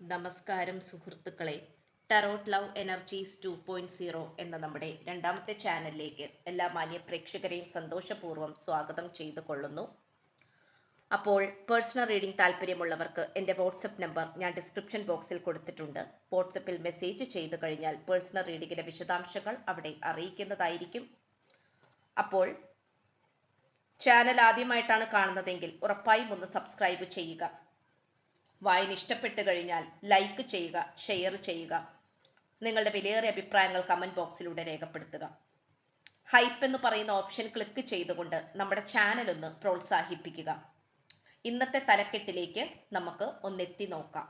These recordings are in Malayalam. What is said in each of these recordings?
നമസ്കാരം സുഹൃത്തുക്കളെ. Tarot love energies two point zero എന്ന നമ്മുടെ രണ്ടാമത്തെ ചാനലിലേക്ക് എല്ലാ മാന്യ പ്രേക്ഷകരെയും സന്തോഷപൂർവം സ്വാഗതം ചെയ്തു കൊള്ളുന്നു. അപ്പോൾ പേഴ്സണൽ റീഡിംഗ് താല്പര്യമുള്ളവർക്ക് എന്റെ വാട്സപ്പ് നമ്പർ ഞാൻ ഡിസ്ക്രിപ്ഷൻ ബോക്സിൽ കൊടുത്തിട്ടുണ്ട്. വാട്സപ്പിൽ മെസ്സേജ് ചെയ്തു കഴിഞ്ഞാൽ പേഴ്സണൽ റീഡിങ്ങിന്റെ വിശദാംശങ്ങൾ അവിടെ അറിയിക്കുന്നതായിരിക്കും. അപ്പോൾ ചാനൽ ആദ്യമായിട്ടാണ് കാണുന്നതെങ്കിൽ ഉറപ്പായും ഒന്ന് സബ്സ്ക്രൈബ് ചെയ്യുക. വായന ഇഷ്ടപ്പെട്ട് കഴിഞ്ഞാൽ ലൈക്ക് ചെയ്യുക ഷെയർ ചെയ്യുക. നിങ്ങളുടെ വിലയേറിയ അഭിപ്രായങ്ങൾ കമന്റ് ബോക്സിലൂടെ രേഖപ്പെടുത്തുക. ഹൈപ്പ് എന്ന് പറയുന്ന ഓപ്ഷൻ ക്ലിക്ക് ചെയ്തുകൊണ്ട് നമ്മുടെ ചാനൽ ഒന്ന് പ്രോത്സാഹിപ്പിക്കുക. ഇന്നത്തെ തലക്കെട്ടിലേക്ക് നമുക്ക് ഒന്നെത്തി നോക്കാം.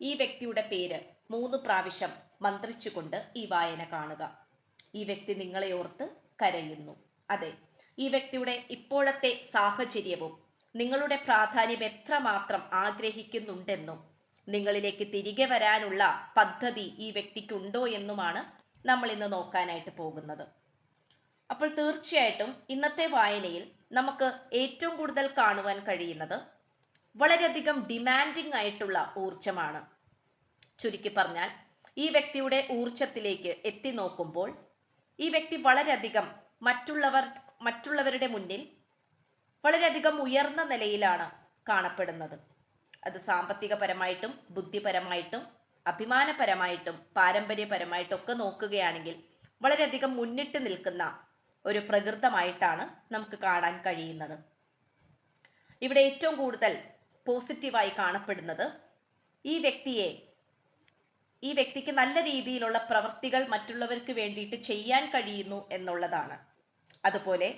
ഈ വ്യക്തിയുടെ പേര് മൂന്ന് പ്രാവശ്യം മന്ത്രിച്ചുകൊണ്ട് ഈ വായന കാണുക. ഈ വ്യക്തി നിങ്ങളെ ഓർത്ത് കരയുന്നു. അതെ ഈ വ്യക്തിയുടെ ഇപ്പോഴത്തെ സാഹചര്യവും നിങ്ങളുടെ പ്രാധാന്യം എത്രമാത്രം ആഗ്രഹിക്കുന്നുണ്ടെന്നും നിങ്ങളിലേക്ക് തിരികെ വരാനുള്ള പദ്ധതി ഈ വ്യക്തിക്കുണ്ടോ എന്നുമാണ് നമ്മൾ ഇന്ന് നോക്കാനായിട്ട് പോകുന്നത്. അപ്പോൾ തീർച്ചയായിട്ടും ഇന്നത്തെ വായനയിൽ നമുക്ക് ഏറ്റവും കൂടുതൽ കാണുവാൻ കഴിയുന്നത് വളരെയധികം ഡിമാൻഡിങ് ആയിട്ടുള്ള ഊർജമാണ് ചുരുക്കി പറഞ്ഞാൽ ഈ വ്യക്തിയുടെ ഊർജത്തിലേക്ക് എത്തി നോക്കുമ്പോൾ ഈ വ്യക്തി വളരെയധികം മറ്റുള്ളവർ മറ്റുള്ളവരുടെ മുന്നിൽ വളരെയധികം ഉയർന്ന നിലയിലാണ് കാണപ്പെടുന്നത്. അത് സാമ്പത്തികപരമായിട്ടും ബുദ്ധിപരമായിട്ടും അഭിമാനപരമായിട്ടും പാരമ്പര്യപരമായിട്ടും ഒക്കെ നോക്കുകയാണെങ്കിൽ വളരെയധികം മുന്നിട്ട് നിൽക്കുന്ന ഒരു പ്രകൃതമായിട്ടാണ് നമുക്ക് കാണാൻ കഴിയുന്നത്. ഇവിടെ ഏറ്റവും കൂടുതൽ പോസിറ്റീവായി കാണപ്പെടുന്നത് ഈ വ്യക്തിയെ ഈ വ്യക്തിക്ക് നല്ല രീതിയിലുള്ള പ്രവൃത്തികൾ മറ്റുള്ളവർക്ക് വേണ്ടിയിട്ട് ചെയ്യാൻ കഴിയുന്നു എന്നുള്ളതാണ്. അതുപോലെ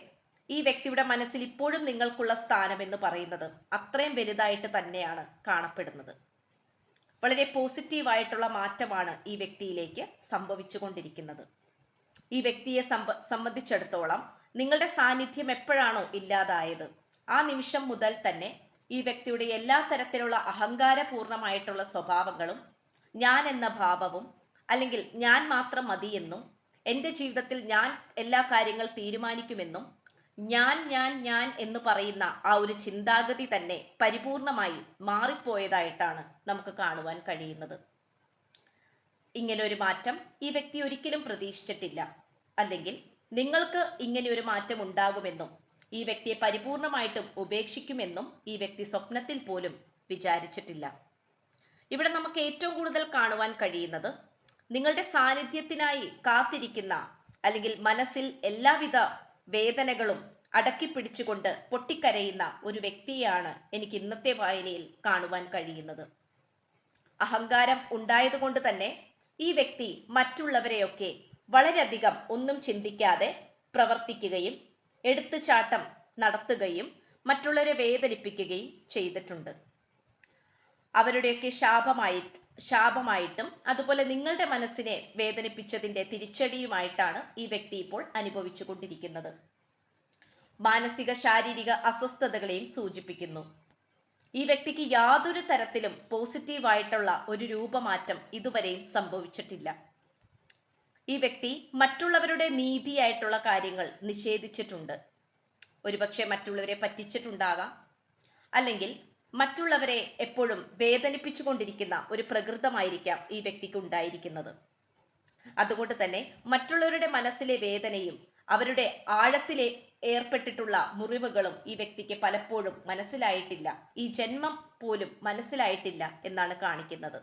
ഈ വ്യക്തിയുടെ മനസ്സിൽ ഇപ്പോഴും നിങ്ങൾക്കുള്ള സ്ഥാനം എന്ന് പറയുന്നത് അത്രയും വലുതായിട്ട് തന്നെയാണ് കാണപ്പെടുന്നത്. വളരെ പോസിറ്റീവായിട്ടുള്ള മാറ്റമാണ് ഈ വ്യക്തിയിലേക്ക് സംഭവിച്ചുകൊണ്ടിരിക്കുന്നത്. ഈ വ്യക്തിയെ സംബ സംബന്ധിച്ചിടത്തോളം നിങ്ങളുടെ സാന്നിധ്യം എപ്പോഴാണോ ഇല്ലാതായത് ആ നിമിഷം മുതൽ തന്നെ ഈ വ്യക്തിയുടെ എല്ലാ തരത്തിലുള്ള അഹങ്കാരപൂർണമായിട്ടുള്ള സ്വഭാവങ്ങളും ഞാൻ എന്ന ഭാവവും അല്ലെങ്കിൽ ഞാൻ മാത്രം മതിയെന്നും എന്റെ ജീവിതത്തിൽ ഞാൻ എല്ലാ കാര്യങ്ങൾ തീരുമാനിക്കുമെന്നും ഞാൻ ഞാൻ ഞാൻ എന്ന് പറയുന്ന ആ ഒരു ചിന്താഗതി തന്നെ പരിപൂർണമായി മാറിപ്പോയതായിട്ടാണ് നമുക്ക് കാണുവാൻ കഴിയുന്നത്. ഇങ്ങനെ ഒരു മാറ്റം ഈ വ്യക്തി ഒരിക്കലും പ്രതീക്ഷിച്ചിട്ടില്ല. അല്ലെങ്കിൽ നിങ്ങൾക്ക് ഇങ്ങനെ ഒരു മാറ്റം ഉണ്ടാകുമെന്നും ഈ വ്യക്തിയെ പരിപൂർണമായിട്ടും ഉപേക്ഷിക്കുമെന്നും ഈ വ്യക്തി സ്വപ്നത്തിൽ പോലും വിചാരിച്ചിട്ടില്ല. ഇവിടെ നമുക്ക് ഏറ്റവും കൂടുതൽ കാണുവാൻ കഴിയുന്നത് നിങ്ങളുടെ സാന്നിധ്യത്തിനായി കാത്തിരിക്കുന്ന അല്ലെങ്കിൽ മനസ്സിൽ എല്ലാവിധ വേദനകളും അടക്കി പിടിച്ചുകൊണ്ട് പൊട്ടിക്കരയുന്ന ഒരു വ്യക്തിയാണ് എനിക്ക് ഇന്നത്തെ വായനയിൽ കാണുവാൻ കഴിയുന്നത്. അഹങ്കാരം ഉണ്ടായതുകൊണ്ട് തന്നെ ഈ വ്യക്തി മറ്റുള്ളവരെയൊക്കെ വളരെയധികം ഒന്നും ചിന്തിക്കാതെ പ്രവർത്തിക്കുകയും എടുത്തുചാട്ടം നടത്തുകയും മറ്റുള്ളവരെ വേദനിപ്പിക്കുകയും ചെയ്തിട്ടുണ്ട്. അവരുടെയൊക്കെ ശാപമായി ശാപമായിട്ടും അതുപോലെ നിങ്ങളുടെ മനസ്സിനെ വേദനിപ്പിച്ചതിന്റെ തിരിച്ചടിയുമായിട്ടാണ് ഈ വ്യക്തി ഇപ്പോൾ അനുഭവിച്ചു കൊണ്ടിരിക്കുന്നത് മാനസിക ശാരീരിക അസ്വസ്ഥതകളെയും സൂചിപ്പിക്കുന്നു. ഈ വ്യക്തിക്ക് യാതൊരു തരത്തിലും പോസിറ്റീവായിട്ടുള്ള ഒരു രൂപമാറ്റം ഇതുവരെയും സംഭവിച്ചിട്ടില്ല. ഈ വ്യക്തി മറ്റുള്ളവരുടെ നീതിയായിട്ടുള്ള കാര്യങ്ങൾ നിഷേധിച്ചിട്ടുണ്ട്. ഒരുപക്ഷെ മറ്റുള്ളവരെ പറ്റിച്ചിട്ടുണ്ടാകാം. അല്ലെങ്കിൽ മറ്റുള്ളവരെ എപ്പോഴും വേദനിപ്പിച്ചുകൊണ്ടിരിക്കുന്ന ഒരു പ്രകൃതമായിരിക്കാം ഈ വ്യക്തിക്ക് ഉണ്ടായിരിക്കുന്നത് അതുകൊണ്ട് തന്നെ മറ്റുള്ളവരുടെ മനസ്സിലെ വേദനയും അവരുടെ ആഴത്തിലെ ഏർപ്പെട്ടിട്ടുള്ള മുറിവുകളും ഈ വ്യക്തിക്ക് പലപ്പോഴും മനസ്സിലായിട്ടില്ല. ഈ ജന്മം പോലും മനസ്സിലായിട്ടില്ല എന്നാണ് കാണിക്കുന്നത്.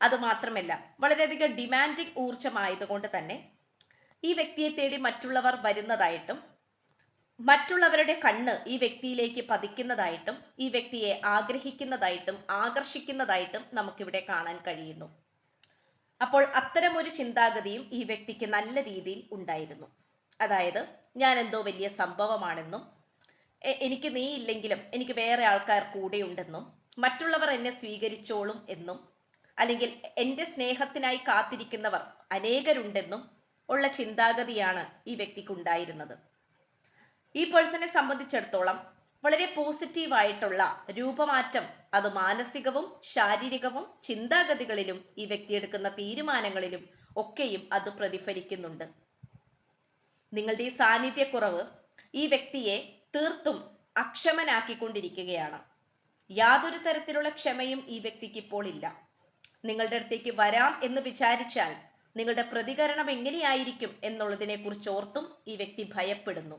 അതുമാത്രമല്ല വളരെയധികം ഡിമാൻഡിങ് ഊർജമായതുകൊണ്ട് തന്നെ ഈ വ്യക്തിയെ തേടി മറ്റുള്ളവർ വരുന്നതായിട്ടും മറ്റുള്ളവരുടെ കണ്ണ് ഈ വ്യക്തിയിലേക്ക് പതിക്കുന്നതായിട്ടും ഈ വ്യക്തിയെ ആഗ്രഹിക്കുന്നതായിട്ടും ആകർഷിക്കുന്നതായിട്ടും നമുക്കിവിടെ കാണാൻ കഴിയുന്നു. അപ്പോൾ അത്തരമൊരു ചിന്താഗതിയും ഈ വ്യക്തിക്ക് നല്ല രീതിയിൽ ഉണ്ടായിരുന്നു. അതായത് ഞാൻ എന്തോ വലിയ സംഭവമാണെന്നും എനിക്ക് നീ ഇല്ലെങ്കിലും എനിക്ക് വേറെ ആൾക്കാർ കൂടെയുണ്ടെന്നും മറ്റുള്ളവർ എന്നെ സ്വീകരിച്ചോളും എന്നും അല്ലെങ്കിൽ എന്റെ സ്നേഹത്തിനായി കാത്തിരിക്കുന്നവർ അനേകരുണ്ടെന്നും ഉള്ള ചിന്താഗതിയാണ് ഈ വ്യക്തിക്കുണ്ടായിരുന്നത്. ഈ പേഴ്സണെ സംബന്ധിച്ചിടത്തോളം വളരെ പോസിറ്റീവായിട്ടുള്ള രൂപമാറ്റം അത് മാനസികവും ശാരീരികവും ചിന്താഗതികളിലും ഈ വ്യക്തി എടുക്കുന്ന തീരുമാനങ്ങളിലും ഒക്കെയും അത് പ്രതിഫലിക്കുന്നുണ്ട്. നിങ്ങളുടെ ഈ സാന്നിധ്യക്കുറവ് ഈ വ്യക്തിയെ തീർത്തും അക്ഷമനാക്കിക്കൊണ്ടിരിക്കുകയാണ്. യാതൊരു തരത്തിലുള്ള ക്ഷമയും ഈ വ്യക്തിക്ക് ഇപ്പോൾ ഇല്ല. നിങ്ങളുടെ അടുത്തേക്ക് വരാം എന്ന് വിചാരിച്ചാൽ നിങ്ങളുടെ പ്രതികരണം എങ്ങനെയായിരിക്കും എന്നുള്ളതിനെ കുറിച്ച് ഓർത്തും ഈ വ്യക്തി ഭയപ്പെടുന്നു.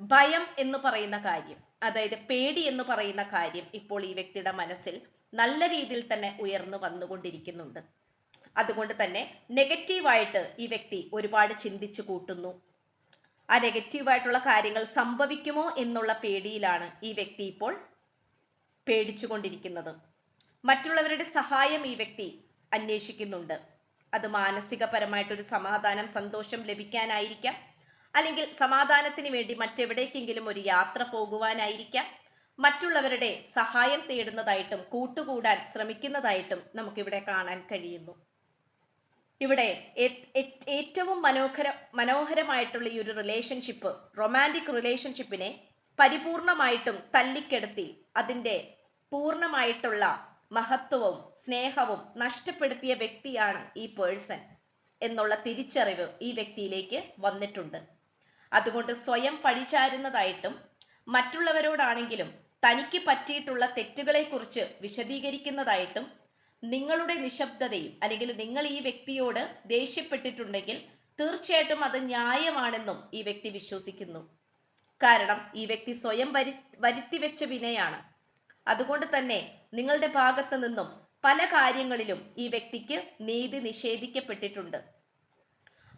ഭയം എന്ന് പറയുന്ന കാര്യം അതായത് പേടി എന്ന് പറയുന്ന കാര്യം ഇപ്പോൾ ഈ വ്യക്തിയുടെ മനസ്സിൽ നല്ല രീതിയിൽ തന്നെ ഉയർന്നു വന്നുകൊണ്ടിരിക്കുന്നുണ്ട്. അതുകൊണ്ട് തന്നെ നെഗറ്റീവായിട്ട് ഈ വ്യക്തി ഒരുപാട് ചിന്തിച്ചു കൂട്ടുന്നു. ആ നെഗറ്റീവായിട്ടുള്ള കാര്യങ്ങൾ സംഭവിക്കുമോ എന്നുള്ള പേടിയിലാണ് ഈ വ്യക്തി ഇപ്പോൾ പേടിച്ചുകൊണ്ടിരിക്കുന്നത്. മറ്റുള്ളവരുടെ സഹായം ഈ വ്യക്തി അന്വേഷിക്കുന്നുണ്ട്. അത് മാനസികപരമായിട്ടൊരു സമാധാനം സന്തോഷം ലഭിക്കാനായിരിക്കാം. അല്ലെങ്കിൽ സമാധാനത്തിന് വേണ്ടി മറ്റെവിടേക്കെങ്കിലും ഒരു യാത്ര പോകുവാനായിരിക്കാം. മറ്റുള്ളവരുടെ സഹായം തേടുന്നതായിട്ടും കൂട്ടുകൂടാൻ ശ്രമിക്കുന്നതായിട്ടും നമുക്കിവിടെ കാണാൻ കഴിയുന്നു. ഇവിടെ ഏറ്റവും മനോഹര മനോഹരമായിട്ടുള്ള ഈ ഒരു റിലേഷൻഷിപ്പ് റൊമാന്റിക് റിലേഷൻഷിപ്പിനെ പരിപൂർണമായിട്ടും തല്ലിക്കെടുത്തി അതിന്റെ പൂർണമായിട്ടുള്ള മഹത്വവും സ്നേഹവും നഷ്ടപ്പെടുത്തിയ വ്യക്തിയാണ് ഈ പേഴ്സൺ എന്നുള്ള തിരിച്ചറിവ് ഈ വ്യക്തിയിലേക്ക് വന്നിട്ടുണ്ട്. അതുകൊണ്ട് സ്വയം പഴിചാരുന്നതായിട്ടും മറ്റുള്ളവരോടാണെങ്കിലും തനിക്ക് പറ്റിയിട്ടുള്ള തെറ്റുകളെക്കുറിച്ച് വിശദീകരിക്കുന്നതായിട്ടും നിങ്ങളുടെ നിശബ്ദതയും അല്ലെങ്കിൽ നിങ്ങൾ ഈ വ്യക്തിയോട് ദേഷ്യപ്പെട്ടിട്ടുണ്ടെങ്കിൽ തീർച്ചയായിട്ടും അത് ന്യായമാണെന്നും ഈ വ്യക്തി വിശ്വസിക്കുന്നു. കാരണം ഈ വ്യക്തി സ്വയം വരി വരുത്തിവെച്ച വിനയാണ്. അതുകൊണ്ട് തന്നെ നിങ്ങളുടെ ഭാഗത്ത് നിന്നും പല കാര്യങ്ങളിലും ഈ വ്യക്തിക്ക് നീതി നിഷേധിക്കപ്പെട്ടിട്ടുണ്ട്.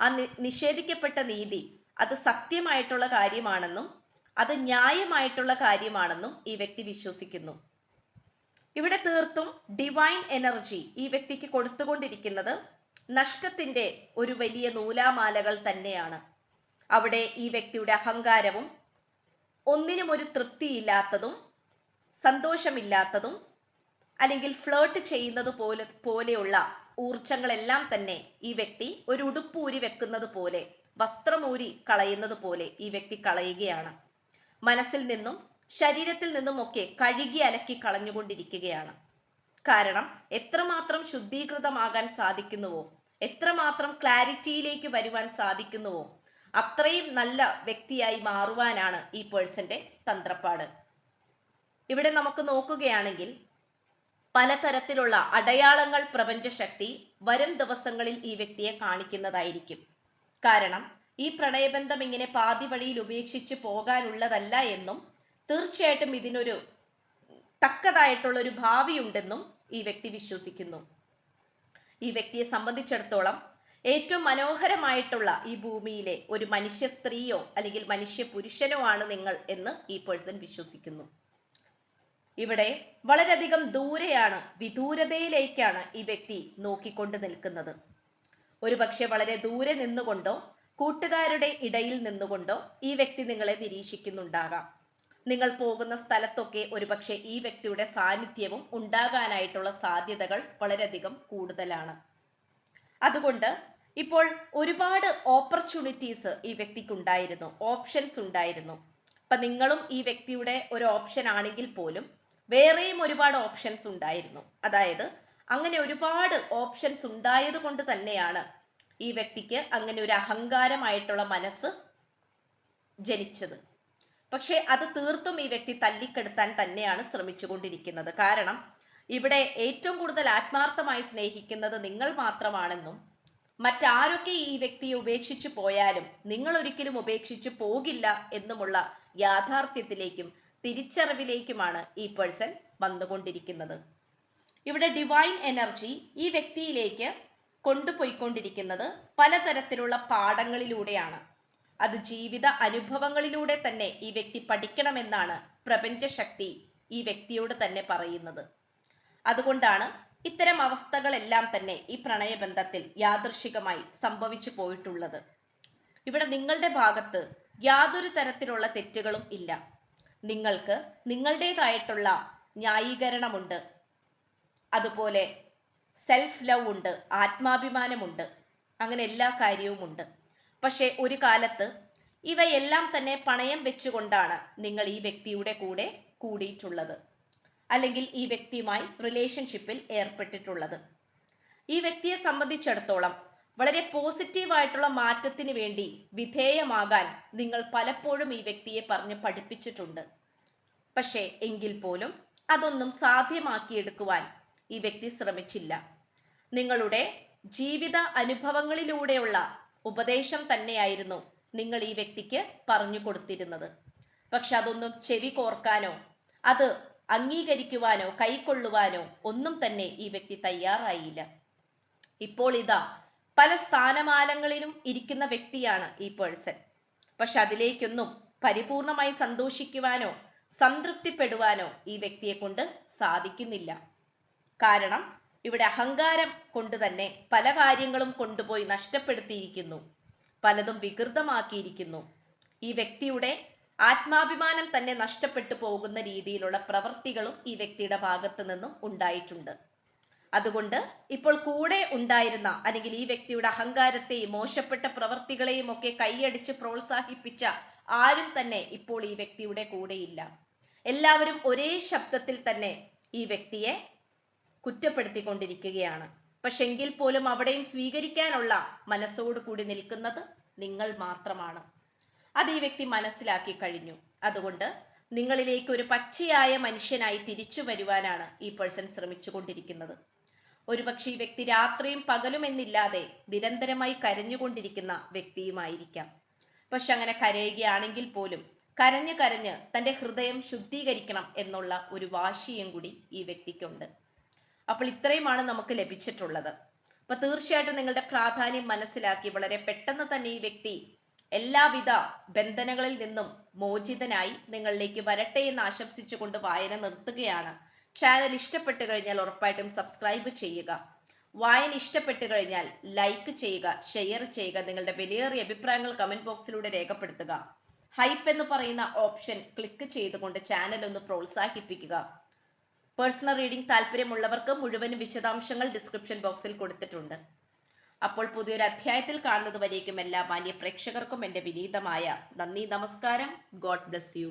ആ നിഷേധിക്കപ്പെട്ട നീതി അത് സത്യമായിട്ടുള്ള കാര്യമാണെന്നും അത് ന്യായമായിട്ടുള്ള കാര്യമാണെന്നും ഈ വ്യക്തി വിശ്വസിക്കുന്നു. ഇവിടെ തീർത്തും ഡിവൈൻ എനർജി ഈ വ്യക്തിക്ക് കൊടുത്തുകൊണ്ടിരിക്കുന്നത് നഷ്ടത്തിന്റെ ഒരു വലിയ നൂലാമാലകൾ തന്നെയാണ്. അവിടെ ഈ വ്യക്തിയുടെ അഹങ്കാരവും ഒന്നിനും ഒരു തൃപ്തിയില്ലാത്തതും സന്തോഷമില്ലാത്തതും അല്ലെങ്കിൽ ഫ്ലേർട്ട് ചെയ്യുന്നത് പോലെ പോലെയുള്ള ഊർജങ്ങളെല്ലാം തന്നെ ഈ വ്യക്തി ഒരു ഉടുപ്പൂരി വെക്കുന്നത് പോലെ വസ്ത്രമൂരി കളയുന്നത് പോലെ ഈ വ്യക്തി കളയുകയാണ്. മനസ്സിൽ നിന്നും ശരീരത്തിൽ നിന്നും ഒക്കെ കഴുകി അലക്കി കളഞ്ഞുകൊണ്ടിരിക്കുകയാണ്. കാരണം എത്രമാത്രം ശുദ്ധീകൃതമാകാൻ സാധിക്കുന്നുവോ എത്രമാത്രം ക്ലാരിറ്റിയിലേക്ക് വരുവാൻ സാധിക്കുന്നുവോ അത്രയും നല്ല വ്യക്തിയായി മാറുവാനാണ് ഈ പേഴ്സന്റെ തന്ത്രപ്പാട്. ഇവിടെ നമുക്ക് നോക്കുകയാണെങ്കിൽ പലതരത്തിലുള്ള അടയാളങ്ങൾ പ്രപഞ്ചശക്തി വരും ദിവസങ്ങളിൽ ഈ വ്യക്തിയെ കാണിക്കുന്നതായിരിക്കും. കാരണം ഈ പ്രണയബന്ധം ഇങ്ങനെ പാതി വഴിയിൽ ഉപേക്ഷിച്ച് പോകാനുള്ളതല്ല എന്നും തീർച്ചയായിട്ടും ഇതിനൊരു തക്കതായിട്ടുള്ള ഒരു ഭാവിയുണ്ടെന്നും ഈ വ്യക്തി വിശ്വസിക്കുന്നു. ഈ വ്യക്തിയെ സംബന്ധിച്ചിടത്തോളം ഏറ്റവും മനോഹരമായിട്ടുള്ള ഈ ഭൂമിയിലെ ഒരു മനുഷ്യ സ്ത്രീയോ അല്ലെങ്കിൽ മനുഷ്യ പുരുഷനോ ആണ് നിങ്ങൾ എന്ന് ഈ പേഴ്സൺ വിശ്വസിക്കുന്നു. ഇവിടെ വളരെയധികം ദൂരെയാണ് വിദൂരതയിലേക്കാണ് ഈ വ്യക്തി നോക്കിക്കൊണ്ട് നിൽക്കുന്നത്. ഒരു പക്ഷെ വളരെ ദൂരെ നിന്നുകൊണ്ടോ കൂട്ടുകാരുടെ ഇടയിൽ നിന്നുകൊണ്ടോ ഈ വ്യക്തി നിങ്ങളെ നിരീക്ഷിക്കുന്നുണ്ടാകാം. നിങ്ങൾ പോകുന്ന സ്ഥലത്തൊക്കെ ഒരുപക്ഷെ ഈ വ്യക്തിയുടെ സാന്നിധ്യവും ഉണ്ടാകാനായിട്ടുള്ള സാധ്യതകൾ വളരെയധികം കൂടുതലാണ്. അതുകൊണ്ട് ഇപ്പോൾ ഒരുപാട് ഓപ്പർച്യൂണിറ്റീസ് ഈ വ്യക്തിക്കുണ്ടായിരുന്നു ഓപ്ഷൻസ് ഉണ്ടായിരുന്നു. അപ്പൊ നിങ്ങളും ഈ വ്യക്തിയുടെ ഒരു ഓപ്ഷൻ ആണെങ്കിൽ പോലും വേറെയും ഒരുപാട് ഓപ്ഷൻസ് ഉണ്ടായിരുന്നു. അതായത് അങ്ങനെ ഒരുപാട് ഓപ്ഷൻസ് ഉണ്ടായത് കൊണ്ട് തന്നെയാണ് ഈ വ്യക്തിക്ക് അങ്ങനെ ഒരു അഹങ്കാരമായിട്ടുള്ള മനസ്സ് ജനിച്ചത്. പക്ഷേ അത് തീർത്തും ഈ വ്യക്തി തല്ലിക്കെടുത്താൻ തന്നെയാണ് ശ്രമിച്ചുകൊണ്ടിരിക്കുന്നത്. കാരണം ഇവിടെ ഏറ്റവും കൂടുതൽ ആത്മാർത്ഥമായി സ്നേഹിക്കുന്നത് നിങ്ങൾ മാത്രമാണെന്നും മറ്റാരൊക്കെ ഈ വ്യക്തിയെ ഉപേക്ഷിച്ചു പോയാലും നിങ്ങൾ ഒരിക്കലും ഉപേക്ഷിച്ചു പോകില്ല എന്നുമുള്ള യാഥാർത്ഥ്യത്തിലേക്കും തിരിച്ചറിവിലേക്കുമാണ് ഈ പേഴ്സൺ വന്നുകൊണ്ടിരിക്കുന്നത്. ഇവിടെ ഡിവൈൻ എനർജി ഈ വ്യക്തിയിലേക്ക് കൊണ്ടുപോയിക്കൊണ്ടിരിക്കുന്നത് പലതരത്തിലുള്ള പാഠങ്ങളിലൂടെയാണ്. അത് ജീവിത അനുഭവങ്ങളിലൂടെ തന്നെ ഈ വ്യക്തി പഠിക്കണമെന്നാണ് പ്രപഞ്ചശക്തി ഈ വ്യക്തിയോട് തന്നെ പറയുന്നത്. അതുകൊണ്ടാണ് ഇത്തരം അവസ്ഥകളെല്ലാം തന്നെ ഈ പ്രണയബന്ധത്തിൽ യാദൃശികമായി സംഭവിച്ചു പോയിട്ടുള്ളത്. ഇവിടെ നിങ്ങളുടെ ഭാഗത്ത് യാതൊരു തരത്തിലുള്ള തെറ്റുകളും ഇല്ല. നിങ്ങൾക്ക് നിങ്ങളുടേതായിട്ടുള്ള ന്യായീകരണമുണ്ട്. അതുപോലെ സെൽഫ് ലവ് ഉണ്ട് ആത്മാഭിമാനമുണ്ട് അങ്ങനെ എല്ലാ കാര്യവും ഉണ്ട്. പക്ഷേ ഒരു കാലത്ത് ഇവയെല്ലാം തന്നെ പണയം വെച്ചുകൊണ്ടാണ് നിങ്ങൾ ഈ വ്യക്തിയുടെ കൂടെ കൂടിയിട്ടുള്ളത് അല്ലെങ്കിൽ ഈ വ്യക്തിയുമായി റിലേഷൻഷിപ്പിൽ ഏർപ്പെട്ടിട്ടുള്ളത്. ഈ വ്യക്തിയെ സംബന്ധിച്ചിടത്തോളം വളരെ പോസിറ്റീവായിട്ടുള്ള മാറ്റത്തിന് വേണ്ടി വിധേയമാകാൻ നിങ്ങൾ പലപ്പോഴും ഈ വ്യക്തിയെ പറഞ്ഞ് പഠിപ്പിച്ചിട്ടുണ്ട്. പക്ഷേ എങ്കിൽ പോലും അതൊന്നും സാധ്യമാക്കിയെടുക്കുവാൻ ഈ വ്യക്തി ശ്രമിച്ചില്ല. നിങ്ങളുടെ ജീവിത അനുഭവങ്ങളിലൂടെയുള്ള ഉപദേശം തന്നെയായിരുന്നു നിങ്ങൾ ഈ വ്യക്തിക്ക് പറഞ്ഞു കൊടുത്തിരുന്നത്. പക്ഷെ അതൊന്നും ചെവി കോർക്കാനോ അത് അംഗീകരിക്കുവാനോ കൈക്കൊള്ളുവാനോ ഒന്നും തന്നെ ഈ വ്യക്തി തയ്യാറായില്ല. ഇപ്പോൾ ഇതാ പല സ്ഥാനമാനങ്ങളിലും ഇരിക്കുന്ന വ്യക്തിയാണ് ഈ പേഴ്സൺ. പക്ഷെ അതിലേക്കൊന്നും പരിപൂർണമായി സന്തോഷിക്കുവാനോ സംതൃപ്തിപ്പെടുവാനോ ഈ വ്യക്തിയെ കൊണ്ട് സാധിക്കുന്നില്ല. കാരണം ഇവിടെ അഹങ്കാരം കൊണ്ട് തന്നെ പല കാര്യങ്ങളും കൊണ്ടുപോയി നഷ്ടപ്പെടുത്തിയിരിക്കുന്നു. പലതും വികൃതമാക്കിയിരിക്കുന്നു. ഈ വ്യക്തിയുടെ ആത്മാഭിമാനം തന്നെ നഷ്ടപ്പെട്ടു പോകുന്ന രീതിയിലുള്ള പ്രവൃത്തികളും ഈ വ്യക്തിയുടെ ഭാഗത്തു നിന്നും ഉണ്ടായിട്ടുണ്ട്. അതുകൊണ്ട് ഇപ്പോൾ കൂടെ ഉണ്ടായിരുന്ന അല്ലെങ്കിൽ ഈ വ്യക്തിയുടെ അഹങ്കാരത്തെയും മോശപ്പെട്ട പ്രവൃത്തികളെയും ഒക്കെ കൈയടിച്ച് പ്രോത്സാഹിപ്പിച്ച ആരും തന്നെ ഇപ്പോൾ ഈ വ്യക്തിയുടെ കൂടെയില്ല. എല്ലാവരും ഒരേ ശബ്ദത്തിൽ തന്നെ ഈ വ്യക്തിയെ കുറ്റപ്പെടുത്തിക്കൊണ്ടിരിക്കുകയാണ്. പക്ഷെങ്കിൽ പോലും അവിടെയും സ്വീകരിക്കാനുള്ള മനസ്സോട് കൂടി നിൽക്കുന്നത് നിങ്ങൾ മാത്രമാണ്. അത് ഈ വ്യക്തി മനസ്സിലാക്കി കഴിഞ്ഞു. അതുകൊണ്ട് നിങ്ങളിലേക്ക് ഒരു പച്ചയായ മനുഷ്യനായി തിരിച്ചു വരുവാനാണ് ഈ പേഴ്സൺ ശ്രമിച്ചു കൊണ്ടിരിക്കുന്നത് ഒരുപക്ഷെ ഈ വ്യക്തി രാത്രിയും പകലും എന്നില്ലാതെ നിരന്തരമായി കരഞ്ഞുകൊണ്ടിരിക്കുന്ന വ്യക്തിയുമായിരിക്കാം. പക്ഷെ അങ്ങനെ കരയുകയാണെങ്കിൽ പോലും കരഞ്ഞു കരഞ്ഞ് തന്റെ ഹൃദയം ശുദ്ധീകരിക്കണം എന്നുള്ള ഒരു വാശിയും കൂടി ഈ വ്യക്തിക്കുണ്ട്. അപ്പോൾ ഇത്രയുമാണ് നമുക്ക് ലഭിച്ചിട്ടുള്ളത്. അപ്പൊ തീർച്ചയായിട്ടും നിങ്ങളുടെ പ്രാധാന്യം മനസ്സിലാക്കി വളരെ പെട്ടെന്ന് തന്നെ ഈ വ്യക്തി എല്ലാവിധ ബന്ധനങ്ങളിൽ നിന്നും മോചിതനായി നിങ്ങളിലേക്ക് വരട്ടെ എന്ന് ആശംസിച്ചുകൊണ്ട് വായന നിർത്തുകയാണ്. ചാനൽ ഇഷ്ടപ്പെട്ടു കഴിഞ്ഞാൽ ഉറപ്പായിട്ടും സബ്സ്ക്രൈബ് ചെയ്യുക. വായന ഇഷ്ടപ്പെട്ടു കഴിഞ്ഞാൽ ലൈക്ക് ചെയ്യുക ഷെയർ ചെയ്യുക നിങ്ങളുടെ വിലയേറിയ അഭിപ്രായങ്ങൾ കമന്റ് ബോക്സിലൂടെ രേഖപ്പെടുത്തുക. ഹൈപ്പ് എന്ന് പറയുന്ന ഓപ്ഷൻ ക്ലിക്ക് ചെയ്തുകൊണ്ട് ചാനൽ ഒന്ന് പ്രോത്സാഹിപ്പിക്കുക. പേഴ്സണൽ റീഡിംഗ് താല്പര്യമുള്ളവർക്ക് മുഴുവൻ വിശദാംശങ്ങൾ ഡിസ്ക്രിപ്ഷൻ ബോക്സിൽ കൊടുത്തിട്ടുണ്ട്. അപ്പോൾ പുതിയൊരു അധ്യായത്തിൽ കാണുന്നതുവരേക്കും എല്ലാ മാന്യ പ്രേക്ഷകർക്കും എന്റെ വിനീതമായ നന്ദി നമസ്കാരം. God bless you.